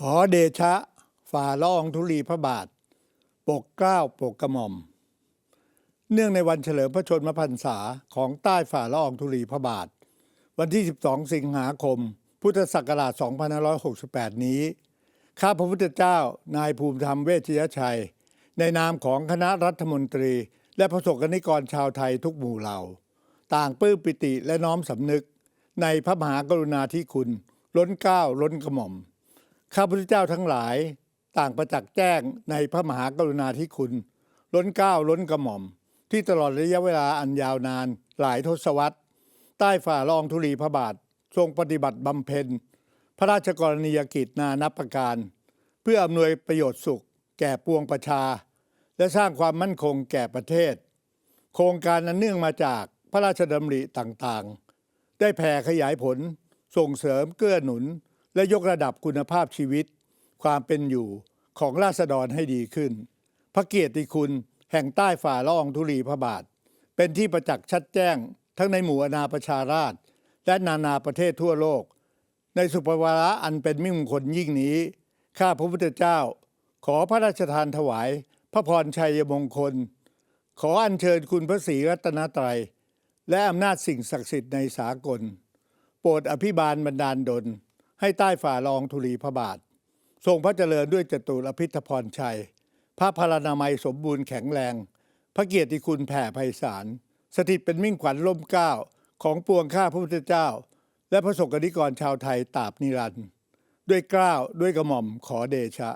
ขอเดชะฝ่าละอองธุลีพระบาท ปกเกล้าปกกระหม่อม เนื่องในวันเฉลิมพระชนมพรรษาของใต้ฝ่าละอองธุลีพระบาท วันที่ 12 สิงหาคม พุทธศักราช 2568 นี้ ข้าพระพุทธเจ้านายภูมิธรรมเวชยชัย ในนามของคณะรัฐมนตรี และประสบกนิกรชาวไทยทุกหมู่เหล่า ต่างปลื้มปิติและน้อมสำนึก ในพระมหากรุณาธิคุณ ล้นเกล้าล้นกระหม่อม ข้าพุทธเจ้าทั้งหลายต่างประจักษ์แจ้งในพระมหากรุณาธิคุณ ล้นเก้าล้นกระหม่อม ที่ตลอดระยะเวลาอันยาวนานหลายทศวรรษ ใต้ฝ่าละอองธุลีพระบาท ทรงปฏิบัติบำเพ็ญ พระราชกรณียกิจนานับประการ เพื่ออำนวยประโยชน์สุข แก่ปวงประชา และสร้างความมั่นคงแก่ประเทศ โครงการนั้นเนื่องมาจากพระราชดำริต่างๆ ได้แผ่ขยายผลส่งเสริมเกื้อหนุน และยกระดับคุณภาพชีวิต ความเป็นอยู่ของราษฎรให้ดีขึ้น พระเกียรติคุณแห่งใต้ฝ่าละอองธุลีพระบาท เป็นที่ประจักษ์ชัดแจ้ง ทั้งในหมู่อาณาประชาราษฎรและนานาประเทศทั่วโลก ในสุภวาระอันเป็นมิ่งมงคลยิ่งนี้ ข้าพระพุทธเจ้า ขอพระราชทานถวาย พระพรชัยมงคล ขออัญเชิญคุณพระศรีรัตนตรัย และอำนาจสิ่งศักดิ์สิทธิ์ในสากล โปรดอภิบาลบันดาลดล ให้ใต้ฝ่ารองธุลีพระบาท ทรงพระเจริญด้วยจตุรพิธพรชัย พระพารณามัยสมบูรณ์แข็งแรง พระเกียรติคุณแผ่ไพศาลสถิตเป็นมิ่งขวัญล่มเกล้าของปวงข้าพระพุทธเจ้า และพระสงฆ์นิกรชาวไทยตราบนิรันดร์ด้วยกล้าวด้วยกระหม่อมขอเดชะ